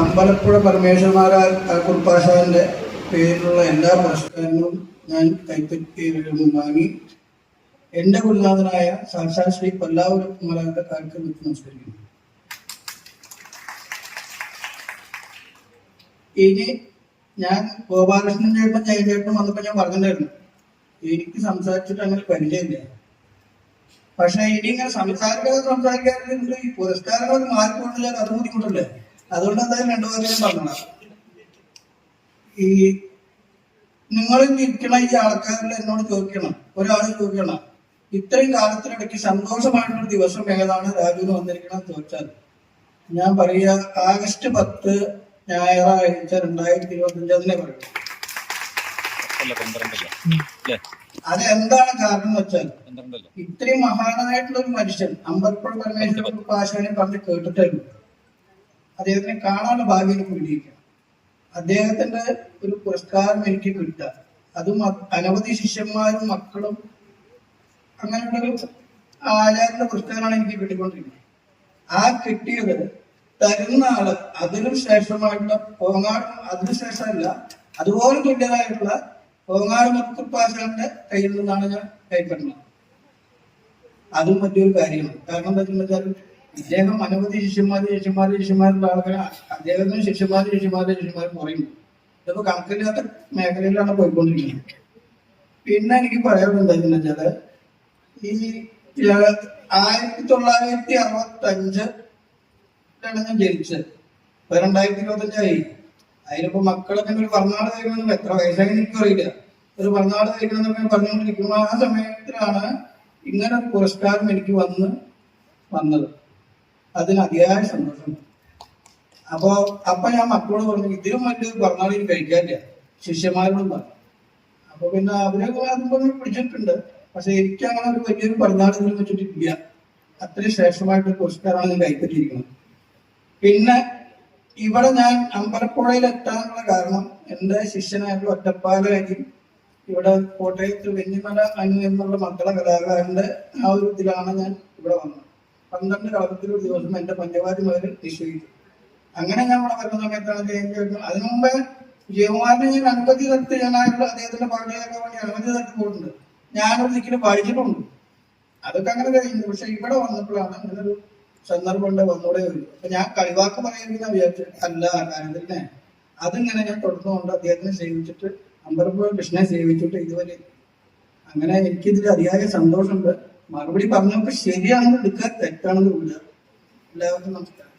അമ്പലപ്പുഴ പരമേശ്വരമാരാ കുർപ്പാശാന്റെ പേരിലുള്ള എല്ലാ പുരസ്കാരങ്ങളും ഞാൻ കൈപ്പറ്റി വാങ്ങി. എന്റെ ഗുരുനാഥനായ സാക്ഷാൽ ശ്രീ കൊല്ലാവൂർ മലയാളക്കാർക്ക് വെച്ച് നമസ്കരിക്കുന്നു. ഇനി ഞാൻ ഗോപാലകൃഷ്ണൻ ചേട്ടൻ ജയചേട്ടൻ വന്നപ്പോ ഞാൻ പറഞ്ഞിട്ടുണ്ടായിരുന്നു എനിക്ക് സംസാരിച്ചിട്ട് അങ്ങനെ പരിചയമില്ല. പക്ഷെ ഇനി ഇങ്ങനെ സംസാരിക്കാതെ സംസാരിക്കാതെ പുരസ്കാരങ്ങളൊക്കെ മാറിക്കൊണ്ടില്ല അത് ബുദ്ധിമുട്ടല്ലേ? അതുകൊണ്ട് എന്തായാലും രണ്ടു പേരും പറഞ്ഞത് ഈ നിങ്ങൾ ഇരിക്കണ ഈ ആൾക്കാരിൽ എന്നോട് ചോദിക്കണം. ഒരാൾ ചോദിക്കണം. ഇത്രയും കാലത്തിനിടയ്ക്ക് സന്തോഷമായിട്ടൊരു ദിവസം ഏതാണ് രാജുവിന് വന്നിരിക്കണം ചോദിച്ചാൽ ഞാൻ പറയുക ആഗസ്റ്റ് പത്ത് ഞായറാഴ്ച രണ്ടായിരത്തി ഇരുപത്തി അഞ്ച് അതിനെ പറയും. അതെന്താണ് കാരണം എന്ന് വെച്ചാൽ ഇത്രയും മഹാനായിട്ടുള്ള ഒരു മനുഷ്യൻ അമ്പലപ്പുഴ പരമേശ്വരൻ പാശാനെ പറഞ്ഞ് കേട്ടിട്ടുള്ളൂ അദ്ദേഹത്തിനെ കാണാനുള്ള ഭാഗ്യം എനിക്ക് കിട്ടിയിരിക്കണം അദ്ദേഹത്തിന്റെ ഒരു പുരസ്കാരം എനിക്ക് കിട്ടുക. അതും അനവധി ശിഷ്യന്മാരും മക്കളും അങ്ങനെയുള്ളൊരു ആചാരത്തിന്റെ പുരസ്കാരമാണ് എനിക്ക് കിട്ടിക്കൊണ്ടിരിക്കുന്നത്. ആ കിട്ടിയത് തരുന്ന ആൾ അതിനും ശേഷമായിട്ടുള്ള പോങ്ങാട് അതിനു ശേഷമല്ല അതുപോലെ തുല്യതായിട്ടുള്ള പോങ്ങാട് മുത്തുപ്പാശാന്റെ കയ്യിൽ നിന്നാണ് ഞാൻ കൈപ്പറ്റുന്നത്. അതും മറ്റൊരു കാര്യമാണ്. കാരണം എന്താ വെച്ചാൽ ഇദ്ദേഹം അനവധി ശിഷ്യന്മാർ ശിഷ്യന്മാർ ശിഷ്യന്മാരുടെ ആളുകൾ അദ്ദേഹത്തിന് ശിഷ്യന്മാർ ശിഷ്യന്മാർ ശിഷ്യന്മാരും പറയുന്നു ഇതിപ്പോ കണക്കില്ലാത്ത മേഖലയിലാണ് പോയിക്കൊണ്ടിരിക്കുന്നത്. പിന്നെ എനിക്ക് പറയാനുള്ളത് എന്താ വെച്ചാൽ ഈ ആയിരത്തി തൊള്ളായിരത്തി അറുപത്തി അഞ്ച് ഞാൻ ജനിച്ചത്. ഇപ്പൊ രണ്ടായിരത്തി ഇരുപത്തി അഞ്ചായി അതിലിപ്പോ മക്കളൊക്കെ ഒരു പറഞ്ഞാട് തരുമെന്ന് എത്ര വയസ്സായി എനിക്ക് അറിയില്ല. ഒരു പറഞ്ഞാട് തരുമെന്നൊക്കെ എന്നൊക്കെ പറഞ്ഞുകൊണ്ടിരിക്കുമ്പോൾ ആ സമയത്തിലാണ് ഇങ്ങനെ പുരസ്കാരം എനിക്ക് വന്ന് വന്നത്. അതിന് അതിയായ സന്തോഷം. അപ്പോ അപ്പൊ ഞാൻ മക്കളോട് പറഞ്ഞു ഇതിലും മറ്റു പറഞ്ഞാളിൽ കഴിക്കാറില്ല. ശിഷ്യന്മാരോടും പറഞ്ഞു. അപ്പൊ പിന്നെ അവരൊക്കെ പിടിച്ചിട്ടുണ്ട്. പക്ഷെ എനിക്ക് അങ്ങനെ ഒരു വലിയൊരു പറഞ്ഞാളിതിലും വെച്ചിട്ടില്ല. അത്രയും ശ്രേഷ്ഠമായിട്ട് പുരസ്കാരമാണ് ഞാൻ കൈപ്പറ്റിയിരിക്കുന്നത്. പിന്നെ ഇവിടെ ഞാൻ അമ്പലപ്പുഴയിൽ എത്താനുള്ള കാരണം എന്റെ ശിഷ്യനായിട്ടുള്ള ഒറ്റപ്പാല ഇവിടെ കോട്ടയത്ത് വെഞ്ഞിമല അനു എന്നുള്ള മക്കള കലാകാരന്റെ ആ ഒരു ഇതിലാണ് ഞാൻ ഇവിടെ വന്നത്. പന്ത്രണ്ട് കളത്തിൽ ഒരു ദിവസം എന്റെ പഞ്ചവാദി മുതൽ നിശ്ചയിച്ചു അങ്ങനെ ഞാൻ ഇവിടെ വരുന്ന സമയത്താണ് അദ്ദേഹം അതിനു മുമ്പേ ജയകുമാറിനെ ഞാൻ അനുമതി തരത്ത് ഞാനായിട്ടുള്ള അദ്ദേഹത്തിന്റെ പാട്ടുകാരൊക്കെ വേണ്ടി അനുമതി തരത്ത് പോയിട്ടുണ്ട്. ഞാനൊരു ദിക്കിന് വായിച്ചിട്ടുണ്ട് അതൊക്കെ അങ്ങനെ കഴിഞ്ഞു. പക്ഷെ ഇവിടെ വന്നപ്പോഴാണ് അങ്ങനെ ഒരു സന്ദർഭം ഉണ്ട് വന്നൂടെ വരും അപ്പൊ ഞാൻ കളിവാക്ക് പറയുന്ന വിചാരിച്ചു. അല്ല കാര്യത്തിനെ അതിങ്ങനെ ഞാൻ തുടർന്നുകൊണ്ട് അദ്ദേഹത്തിനെ സേവിച്ചിട്ട് അമ്പലപ്പുഴ കൃഷ്ണനെ സേവിച്ചിട്ട് ഇതുവരെ. അങ്ങനെ എനിക്കിതിൽ അതിയായ സന്തോഷമുണ്ട്. മറുപടി പറഞ്ഞപ്പോൾ ശരിയാണെന്ന് എടുക്കാൻ തെറ്റാണെന്ന് എല്ലാവർക്കും നമസ്കാരം.